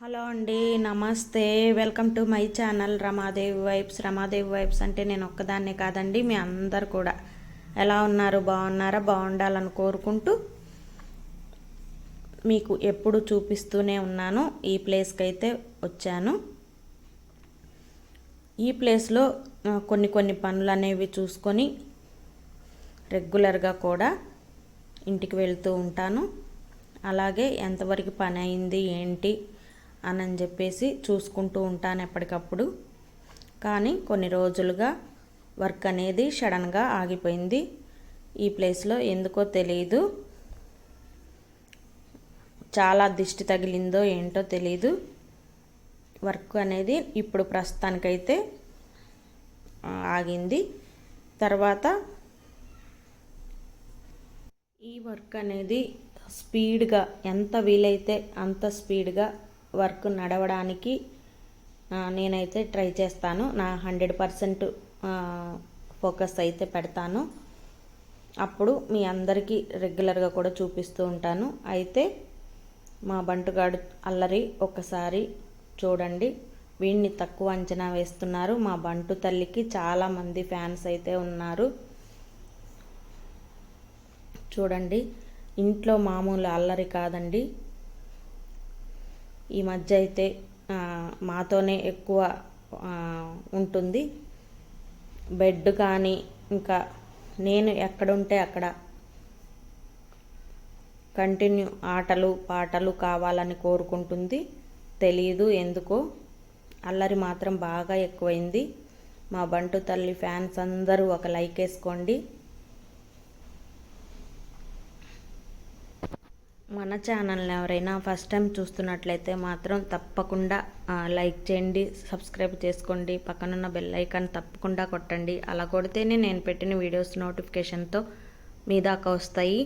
Hello అండి నమస్తే. Welcome to my channel Ramadevi vibes. Ramadevi vibes అంటే నేను ఒక్కదాన్నే కాదండి మీ అందరు కూడా. ఎలా ఉన్నారు? బాగున్నారా? బాగుండాలని కోరుకుంటూ మీకు ఎప్పుడు చూపిస్తూనే ఉన్నాను. ఈ ప్లేస్కి అయితే వచ్చాను. ఈ ప్లేస్లో కొన్ని కొన్ని పనులు అనేవి చూసుకొని రెగ్యులర్గా కూడా ఇంటికి వెళ్తూ ఉంటాను. అలాగే ఎంతవరకు పని అయింది ఏంటి అని చెప్పేసి చూసుకుంటూ ఉంటాను ఎప్పటికప్పుడు. కానీ కొన్ని రోజులుగా వర్క్ అనేది సడన్గా ఆగిపోయింది. ఈ ప్లేస్లో ఎందుకో తెలియదు చాలా దిష్టి తగిలిందో ఏంటో తెలియదు వర్క్ అనేది ఇప్పుడు ప్రస్తుతానికైతే ఆగింది. తర్వాత ఈ వర్క్ అనేది స్పీడ్గా ఎంత వీలైతే అంత స్పీడ్గా వర్క్ నడవడానికి నేనైతే ట్రై చేస్తాను. నా హండ్రెడ్ పర్సెంట్ ఫోకస్ అయితే పెడతాను. అప్పుడు మీ అందరికీ రెగ్యులర్గా కూడా చూపిస్తూ ఉంటాను. అయితే మా బంటుగాడు అల్లరి ఒకసారి చూడండి. వీడిని తక్కువ అంచనా వేస్తున్నారు. మా బంటు తల్లికి చాలామంది ఫ్యాన్స్ అయితే ఉన్నారు. చూడండి. ఇంట్లో మామూలు అల్లరి కాదండి. ఈ మధ్య అయితే మాతోనే ఎక్కువ ఉంటుంది. బెడ్ కానీ ఇంకా నేను ఎక్కడుంటే అక్కడ. కంటిన్యూ ఆటలు పాటలు కావాలని కోరుకుంటుంది. తెలియదు ఎందుకో. అల్లరి మాత్రం బాగా ఎక్కువైంది. మా బంటు తల్లి ఫ్యాన్స్ అందరూ ఒక లైక్ వేసుకోండి. మన ఛానల్ని ఎవరైనా ఫస్ట్ టైం చూస్తున్నట్లయితే మాత్రం తప్పకుండా లైక్ చేయండి సబ్స్క్రైబ్ చేసుకోండి పక్కనున్న బెల్ ఐకాన్ తప్పకుండా కొట్టండి. అలా కొడితేనే నేను పెట్టిన వీడియోస్ నోటిఫికేషన్తో మీ దాకా వస్తాయి.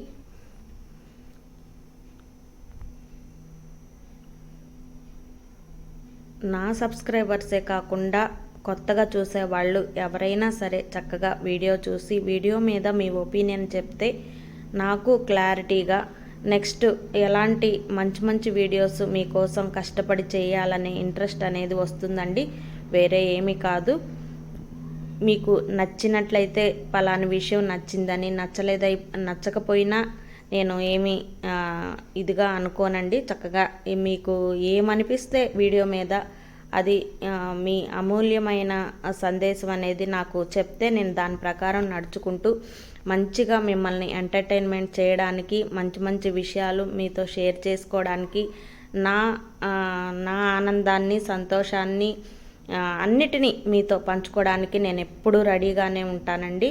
నా సబ్స్క్రైబర్సే కాకుండా కొత్తగా చూసే వాళ్ళు ఎవరైనా సరే చక్కగా వీడియో చూసి వీడియో మీద మీ ఒపీనియన్ చెప్తే నాకు క్లారిటీగా నెక్స్ట్ ఎలాంటి మంచి మంచి వీడియోస్ మీకోసం కష్టపడి చేయాలనే ఇంట్రెస్ట్ అనేది వస్తుందండి. వేరే ఏమీ కాదు. మీకు నచ్చినట్లయితే పలాని విషయం నచ్చిందని నచ్చలేదై నచ్చకపోయినా నేను ఏమి ఇదిగా అనుకోనండి. చక్కగా మీకు ఏమనిపిస్తే వీడియో మీద అది మీ అమూల్యమైన సందేశం అనేది నాకు చెప్తే నేను దాని ప్రకారం నడుచుకుంటూ మంచిగా మిమ్మల్ని ఎంటర్టైన్మెంట్ చేయడానికి మంచి మంచి విషయాలు మీతో షేర్ చేసుకోవడానికి నా నా ఆనందాన్ని సంతోషాన్ని అన్నిటినీ మీతో పంచుకోవడానికి నేను ఎప్పుడూ రెడీగానే ఉంటానండి.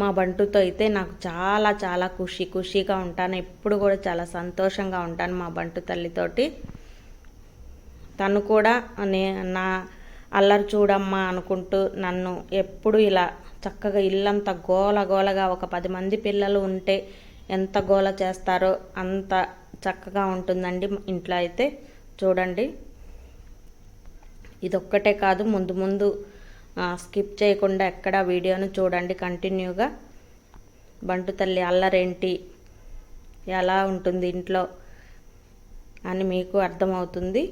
మా బంటుతో అయితే నాకు చాలా చాలా ఖుషి ఖుషిగా ఉంటాను. ఎప్పుడు కూడా చాలా సంతోషంగా ఉంటాను మా బంటు తల్లితోటి. తను కూడా నే నా అల్లరి చూడమ్మా అనుకుంటూ నన్ను ఎప్పుడు ఇలా చక్కగా ఇల్లంతా గోల గోలగా ఒక పది మంది పిల్లలు ఉంటే ఎంత గోల చేస్తారో అంత చక్కగా ఉంటుందండి ఇంట్లో అయితే. చూడండి. ఇదొక్కటే కాదు ముందు ముందు స్కిప్ చేయకుండా ఎక్కడ వీడియోను చూడండి కంటిన్యూగా. బంటు తల్లి అల్లరేంటి? ఎలా ఉంటుంది ఇంట్లో? అని మీకు అర్థమవుతుంది.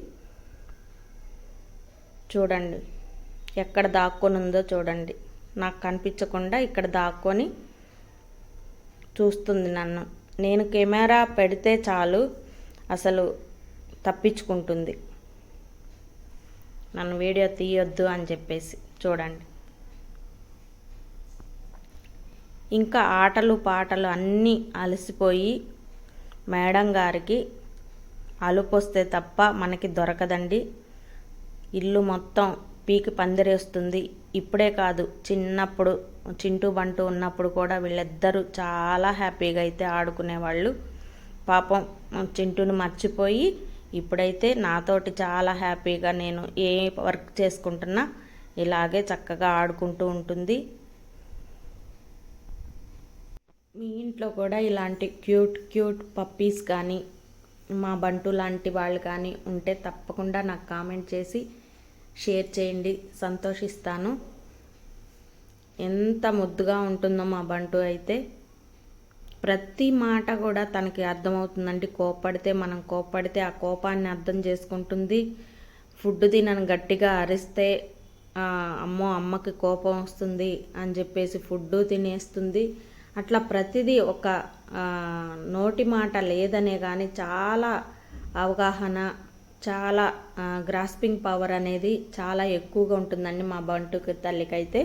చూడండి. ఎక్కడ దాక్కొని ఉందో చూడండి. నాకు కనిపించకుండా ఇక్కడ దాక్కొని చూస్తుంది నన్ను. నేను కెమెరా పెడితే చాలు అసలు తప్పించుకుంటుంది. నన్ను వీడియో తీయొద్దు అని చెప్పేసి చూడండి. ఇంకా ఆటలు పాటలు అన్నీ అలసిపోయి మేడం గారికి అలుపొస్తే తప్ప మనకి దొరకదండి. ఇల్లు మొత్తం పీకి పందిరేస్తుంది. ఇప్పుడే కాదు చిన్నప్పుడు చింటూ బంటూ ఉన్నప్పుడు కూడా వీళ్ళిద్దరూ చాలా హ్యాపీగా అయితే ఆడుకునేవాళ్ళు. పాపం చింటూని మర్చిపోయి ఇప్పుడైతే నాతోటి చాలా హ్యాపీగా నేను ఏ వర్క్ చేసుకుంటున్నా ఇలాగే చక్కగా ఆడుకుంటూ ఉంటుంది. మీ ఇంట్లో కూడా ఇలాంటి క్యూట్ క్యూట్ పప్పీస్ కానీ మా బంటు లాంటి వాళ్ళు కానీ ఉంటే తప్పకుండా నాకు కామెంట్ చేసి షేర్ చేయండి సంతోషిస్తాను. ఎంత ముద్దుగా ఉంటుందో మా బంటు అయితే. ప్రతి మాట కూడా తనకి అర్థమవుతుందండి. కోప్పడితే మనం కోప్పడితే ఆ కోపాన్ని అర్థం చేసుకుంటుంది. ఫుడ్ తినని గట్టిగా అరిస్తే అమ్మో అమ్మకి కోపం వస్తుంది అని చెప్పేసి ఫుడ్ తినేస్తుంది. అట్లా ప్రతిదీ ఒక నోటి మాట లేదనే కానీ చాలా అవగాహన చాలా గ్రాస్పింగ్ పవర్ అనేది చాలా ఎక్కువగా ఉంటుందండి మా బంటుకి తల్లికైతే.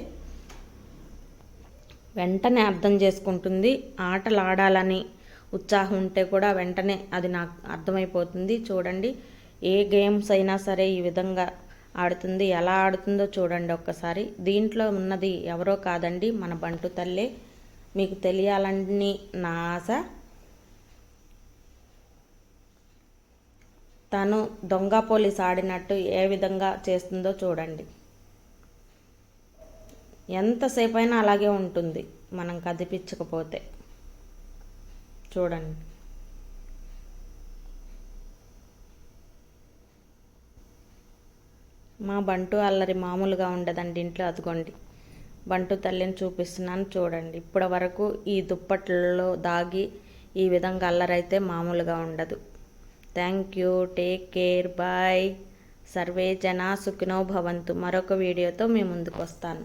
వెంటనే అర్థం చేసుకుంటుంది ఆటలు ఆడాలని ఉత్సాహం ఉంటే కూడా వెంటనే అది నాకు అర్థమైపోతుంది. చూడండి ఏ గేమ్స్ అయినా సరే ఈ విధంగా ఆడుతుంది. ఎలా ఆడుతుందో చూడండి ఒక్కసారి. దీంట్లో ఉన్నది ఎవరో కాదండి మన బంటు తల్లే. మీకు తెలియాలని నా ఆశ. తను దొంగ పోలీస్ ఆడినట్టు ఏ విధంగా చేస్తుందో చూడండి. ఎంతసేపు అయినా అలాగే ఉంటుంది మనం కదిపించకపోతే. చూడండి. మా బంటు అల్లరి మామూలుగా ఉండదండి ఇంట్లో అదిగోండి. బంటు తల్లిని చూపిస్తున్నాను చూడండి. ఇప్పటి వరకు ఈ దుప్పట్లలో దాగి ఈ విధంగా అల్లరైతే మామూలుగా ఉండదు. Thank you take care bye survey జనా సుఖినో భవంతు. మరొక వీడియోతో మీ ముందుకు వస్తాను.